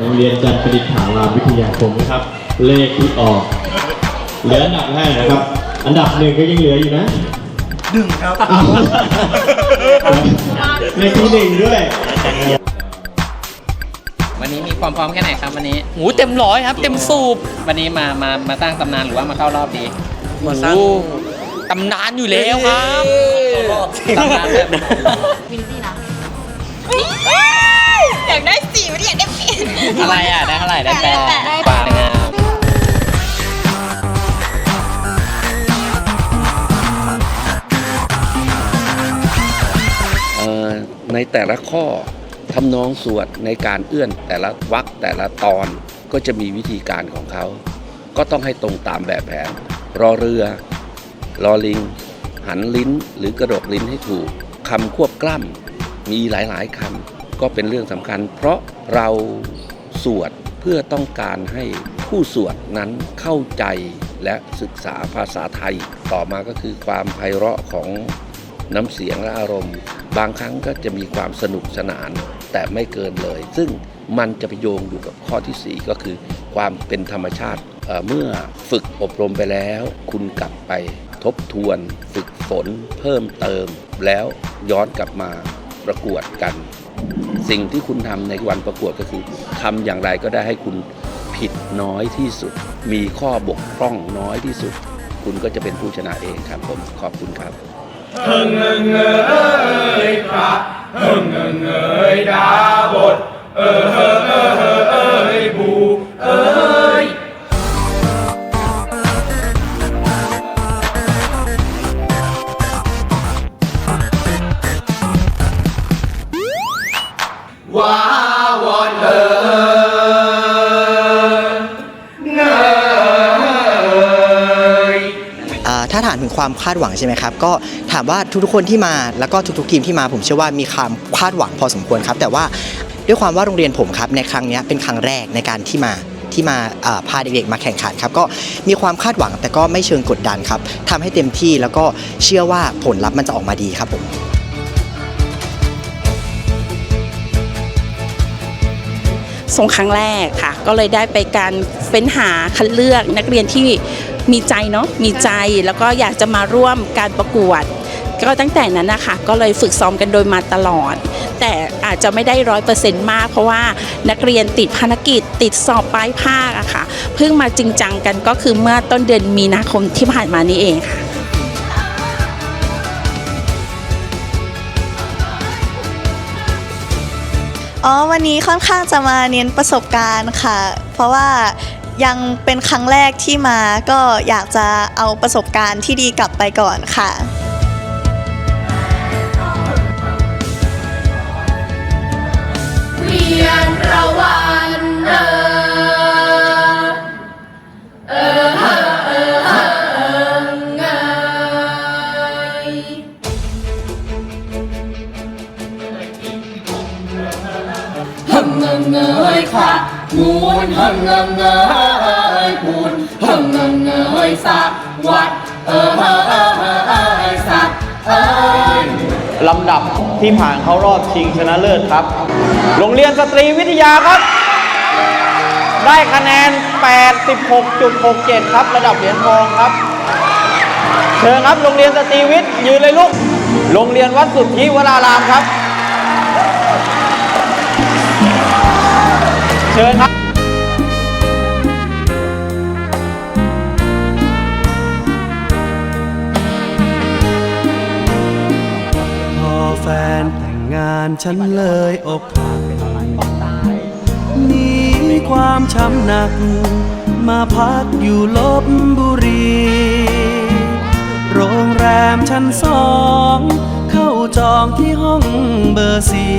รงเรียนจันทร์ประดิษฐารามวิทยาคมนะครับ เลขที่ออก เหลืออันดับแรกนะครับ อันดับหนึ่งก็ยังเหลืออยู่นะหนึ่งครับอ้าวในที่หนึ่งด้วย วันนี้มีความพร้อมแค่ไหนครับวันนี้หูเต็มร้อยครับ เต็มสูบวันนี้มามามาสร้างตำนานหรือว่ามาเข้ารอบดีมาสร้างตำนานอยู่แล้วครับตำนานแบบวินซี่นะ อะไรอะ ได้เท่าไหร่ได้แปดได้แปดกว่าเลยนะเอ่อในแต่ละข้อทำนองสวดในการเอื้อนแต่ละวรรคแต่ละตอนก็จะมีวิธีการของเขา ก็ต้องให้ตรงตามแบบแผน รอเรือ รอลิง หันลิ้นหรือกระดกลิ้นให้ถูกคำควบกล้ำมีหลายๆคำก็เป็นเรื่องสำคัญ เพราะเรา สวดเพื่อต้องการให้ผู้สวดนั้นเข้าใจและศึกษาภาษาไทย ต่อมาก็คือความไพเราะของน้ำเสียงและอารมณ์ บางครั้งก็จะมีความสนุกสนานแต่ไม่เกินเลย ซึ่งมันจะไปโยงอยู่กับข้อทีสี่4 ก็คือ ความเป็นธรรมชาติเเมื่อฝึกอบรมไปแล้ว คุณกลับไปทบทวน ฝึกฝน เพิ่มเติม แล้วย้อนกลับมาประกวดกัน สิ่งที่คุณทำในวันประกวดก็คือทำอย่างไรก็ได้ให้คุณผิดน้อยที่สุด มีข้อบกพร่องน้อยที่สุด คุณก็จะเป็นผู้ชนะเองครับผมขอบคุณครับอ่า ถ้าถามถึงความคาดหวังใช่ไหมครับ ก็ถามว่าทุกๆคนที่มาแล้วก็ทุกๆทีมที่มาผมเชื่อว่ามีความคาดหวังพอสมควรครับ แต่ว่าด้วยความว่าโรงเรียนผมครับในครั้งเนี้ยเป็นครั้งแรกในการที่มาที่มาอ่าพาเด็กๆมาแข่งขันครับ ก็มีความคาดหวังแต่ก็ไม่เชิงกดดันครับทำให้เต็มที่แล้วก็เชื่อว่าผลลัพธ์มันจะออกมาดีครับผม ส่งครั้งแรกค่ะ ก็เลยได้ไปการเฟ้นหาคัดเลือกนักเรียนที่มีใจเนาะมีใจแล้วก็อยากจะมาร่วมการประกวด ก็ตั้งแต่นั้นนะคะก็เลยฝึกซ้อมกันโดยมาตลอด แต่อาจจะไม่ได้ร้อยเปอร์เซ็นต์มาก เพราะว่านักเรียนติดภารกิจติดสอบปลายภาคอะค่ะเพิ่งมาจริงจังกันก็คือเมื่อต้นเดือนมีนาคมที่ผ่านมานี้เองค่ะ อ๋อวันนี้ค่อนข้างจะมาเน้นประสบการณ์ค่ะ เพราะว่ายังเป็นครั้งแรกที่มาก็อยากจะเอาประสบการณ์ที่ดีกลับไปก่อนค่ะ งเงยค่ะมูนฮึงเงงเงยปูนฮึงเงงเงยสักวัดเออเออเออเออสักเอ้ยลำดับที่ผ่านเข้ารอบชิงชนะเลิศครับ โรงเรียนสตรีวิทยาครับ ได้คะแนน 86.67 ครับ ระดับเหรียญทองครับ เชิญครับ โรงเรียนสตรีวิทย์ยืนเลยลูก โรงเรียนวัดสุทธิวรารามครับ ชิญครับพอแฟนแต่งงานฉันเลยอกหักหนีความช้ำหนัก มาพักอยู่ลบบุรี โรงแรมชั้นสอง เข้าจองที่ห้องเบอร์สี่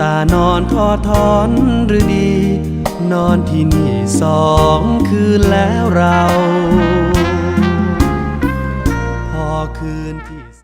ตานอนทอทอนหรือดี นอนที่นี่สองคืนแล้วเรา พอคืน